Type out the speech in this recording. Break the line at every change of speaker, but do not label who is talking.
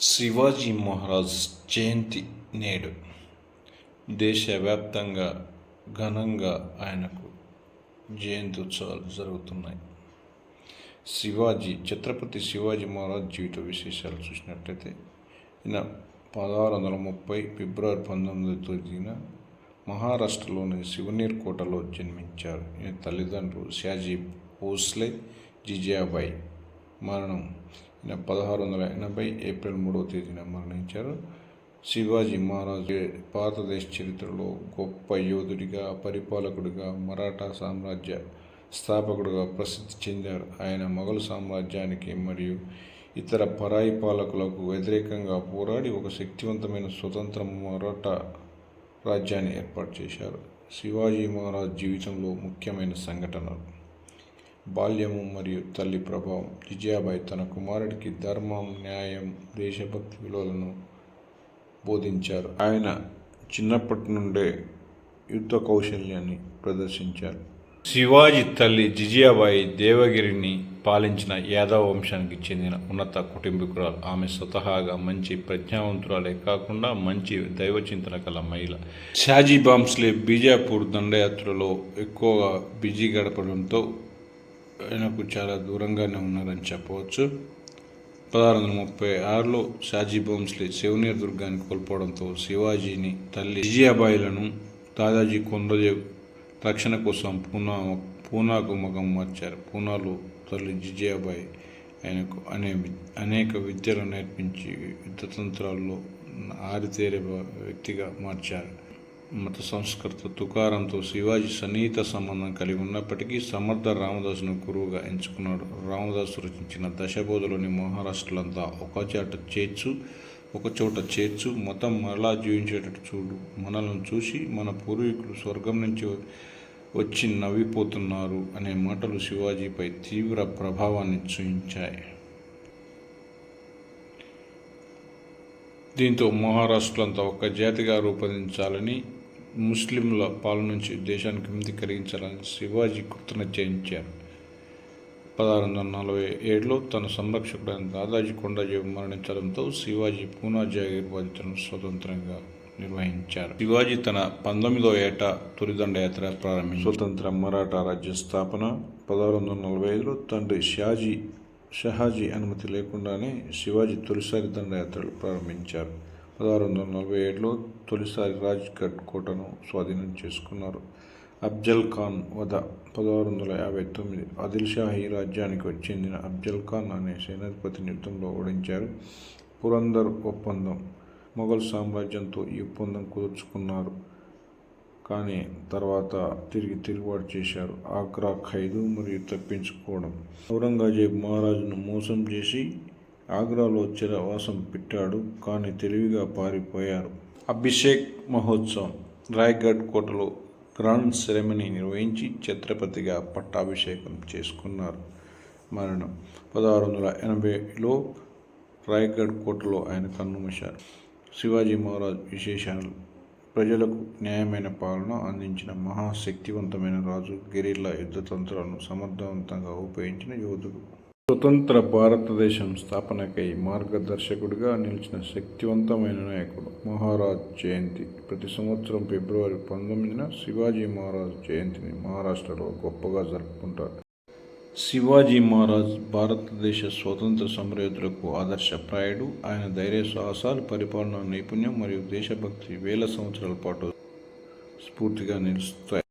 శివాజీ మహారాజ్ జయంతి నేడు దేశవ్యాప్తంగా ఘనంగా ఆయనకు జయంతి ఉత్సవాలు జరుగుతున్నాయి. శివాజీ ఛత్రపతి శివాజీ మహారాజ్ జీవిత విశేషాలు చూసినట్లయితే ఈయన పదహారు వందల ముప్పై ఫిబ్రవరి పంతొమ్మిది తేదీన మహారాష్ట్రలోని శివనీర్ కోటలో జన్మించారు. ఈయన తల్లిదండ్రులు షాజీ భోస్లే జిజాబాయి మరణం పదహారు వందల ఎనభై ఏప్రిల్ మూడవ తేదీన మరణించారు. శివాజీ మహారాజు భారతదేశ చరిత్రలో గొప్ప యోధుడిగా పరిపాలకుడిగా మరాఠా సామ్రాజ్య స్థాపకుడుగా ప్రసిద్ధి చెందారు. ఆయన మొఘలు సామ్రాజ్యానికి మరియు ఇతర పరాయి పాలకులకు వ్యతిరేకంగా పోరాడి ఒక శక్తివంతమైన స్వతంత్ర మరాఠా రాజ్యాన్ని ఏర్పాటు చేశారు. శివాజీ మహారాజ్ జీవితంలో ముఖ్యమైన సంఘటనలు బాల్యము మరియు తల్లి ప్రభావం. జిజాబాయి తన కుమారుడికి ధర్మం న్యాయం దేశభక్తి విలువలను బోధించారు. ఆయన చిన్నప్పటి నుండే యుద్ధ కౌశల్యాన్ని ప్రదర్శించారు. శివాజీ తల్లి జిజియాబాయి దేవగిరిని పాలించిన యాదవ వంశానికి చెందిన ఉన్నత కుటుంబీకురాలు. ఆమె స్వతహాగా మంచి ప్రజ్ఞావంతురాలే కాకుండా మంచి దైవ చింతన కల మహిళ. షాజీ బాంస్లే బీజాపూర్ దండయాత్రలో ఎక్కువగా బిజీ గడపడంతో ఆయనకు చాలా దూరంగానే ఉన్నారని చెప్పవచ్చు. పదహారు వందల ముప్పై ఆరులో షాజీ భోంస్లే శివనీర్ దుర్గాన్ని కోల్పోవడంతో శివాజీని తల్లి విజయాబాయిలను దాదాజీ కొండదేవ్ రక్షణ కోసం పూనా పూనాకు మగం మార్చారు. పూనాలో తల్లి జిజియాబాయి ఆయనకు అనే అనేక విద్యలు నేర్పించి యుద్ధతంత్రాల్లో ఆరితేరే వ్యక్తిగా మార్చారు. మత సంస్కృత తుకారంతో శివాజీ సన్నిహిత సంబంధం కలిగి ఉన్నప్పటికీ సమర్థ రామదాసును గురువుగా ఎంచుకున్నాడు. రామదాసు రచించిన దశబోధలోని మహారాష్ట్రలంతా ఒక చాట చేర్చు ఒక చోట చేర్చు మతం మరలా జీవించేటట్టు చూడు. మనల్ని చూసి మన పూర్వీకులు స్వర్గం నుంచి వచ్చి నవ్విపోతున్నారు అనే మాటలు శివాజీపై తీవ్ర ప్రభావాన్ని చూపించాయి. దీంతో మహారాష్ట్రలంతా ఒక జాతిగా రూపొందించాలని ముస్లింల పాలన నుంచి దేశానికి విముక్తి కలిగించాలని శివాజీ కృతనిశ్చయించారు పదహారు వందల నలభై ఏడులో తన సంరక్షకుడైన దాదాజీ కొండజీ మరణించడంతో శివాజీ పూనా జాగీర్ బాధ్యతను స్వతంత్రంగా నిర్వహించారు. శివాజీ తన పంతొమ్మిదో ఏట తొలి దండయాత్ర ప్రారంభించి స్వతంత్ర మరాఠా రాజ్య స్థాపన పదహారు వందల నలభై ఐదులో తండ్రి షాజీ షహాజీ అనుమతి లేకుండానే శివాజీ తొలిసారి దండయాత్రలు ప్రారంభించారు. పదహారు వందల నలభై ఏడులో తొలిసారి రాజ్గఢ్ కోటను స్వాధీనం చేసుకున్నారు. అఫ్జల్ ఖాన్ వద పదహారు వందల యాభై తొమ్మిది ఆదిల్ షాహీ రాజ్యానికి చెందిన అఫ్జల్ ఖాన్ అనే సేనాధిపతిని యుద్ధంలో ఓడించారు. పురందర్ ఒప్పందం మొఘల్ సామ్రాజ్యంతో ఈ ఒప్పందం కుదుర్చుకున్నారు. కానీ తర్వాత తిరిగి తిరుగుబాటు చేశారు. ఆగ్రా ఖైదు మరియు తప్పించుకోవడం. ఔరంగజేబ్ మహారాజును మోసం చేసి ఆగ్రాలో చిరవాసం పెట్టాడు కానీ తెలివిగా పారిపోయారు. అభిషేక్ మహోత్సవం రాయ్గఢ్ కోటలో గ్రాండ్ సెరమనీ నిర్వహించి ఛత్రపతిగా పట్టాభిషేకం చేసుకున్నారు. మరణం పదహారు వందల ఎనభైలో రాయ్గఢ్ కోటలో ఆయన కన్నుమూశారు శివాజీ మహారాజ్ విశేషాలు ప్రజలకు న్యాయమైన పాలన అందించిన మహాశక్తివంతమైన రాజు గెరిల్లా యుద్ధతంత్రాలను సమర్థవంతంగా ఉపయోగించిన యోధుడు. స్వతంత్ర భారతదేశం స్థాపనకై మార్గదర్శకుడిగా నిలిచిన శక్తివంతమైన నాయకుడు మహారాజ్ జయంతి. ప్రతి సంవత్సరం ఫిబ్రవరి పంతొమ్మిదిన శివాజీ మహారాజ్ జయంతిని మహారాష్ట్రలో గొప్పగా జరుపుకుంటారు. శివాజీ మహారాజ్ భారతదేశ స్వతంత్ర సమరయోధులకు ఆదర్శప్రాయుడు ఆయన ధైర్య సాహసాలు పరిపాలన నైపుణ్యం మరియు దేశభక్తి వేల సంవత్సరాల పాటు స్ఫూర్తిగా నిలుస్తాయి.